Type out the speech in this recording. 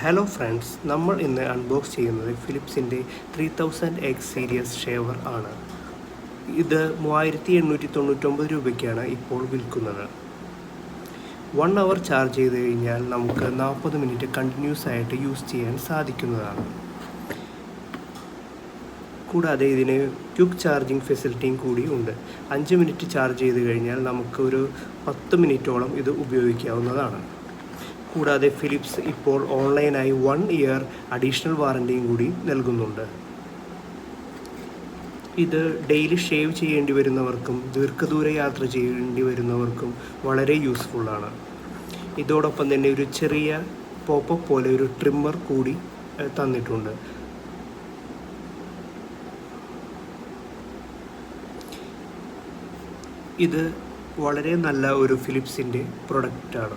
Hello friends നമ്മൾ ഇന്ന് unbox ചെയ്യുന്നത് ഫിലിപ്സിന്റെ three thousand X series shaver ആണ്. ഇത് മൂവായിരത്തി എണ്ണൂറ്റി തൊണ്ണൂറ്റൊമ്പത് രൂപയ്ക്കാണ് ഇപ്പോൾ വിൽക്കുന്നത്. വൺ അവർ ചാർജ് ചെയ്ത് കഴിഞ്ഞാൽ നമുക്ക് നാൽപ്പത് മിനിറ്റ് കണ്ടിന്യൂസ് ആയിട്ട് യൂസ് ചെയ്യാൻ സാധിക്കുന്നതാണ്. കൂടാതെ ഇതിന് ക്വിക്ക് ചാർജിംഗ് ഫെസിലിറ്റിയും കൂടി ഉണ്ട്. അഞ്ച് മിനിറ്റ് ചാർജ് ചെയ്ത് കഴിഞ്ഞാൽ നമുക്ക് ഒരു പത്ത് മിനിറ്റോളം ഇത് ഉപയോഗിക്കാവുന്നതാണ്. കൂടാതെ ഫിലിപ്സ് ഇപ്പോൾ ഓൺലൈനായി വൺ ഇയർ അഡീഷണൽ വാറന്റിയും കൂടി നൽകുന്നുണ്ട്. ഇത് ഡെയിലി ഷേവ് ചെയ്യേണ്ടി വരുന്നവർക്കും ദീർഘദൂര യാത്ര ചെയ്യേണ്ടി വരുന്നവർക്കും വളരെ യൂസ്ഫുള്ളാണ് ഇതോടൊപ്പം തന്നെ ഒരു ചെറിയ പോപ്പപ്പ് പോലെ ഒരു ട്രിമ്മർ കൂടി തന്നിട്ടുണ്ട്. ഇത് വളരെ നല്ല ഒരു ഫിലിപ്സിന്റെ പ്രൊഡക്റ്റാണ്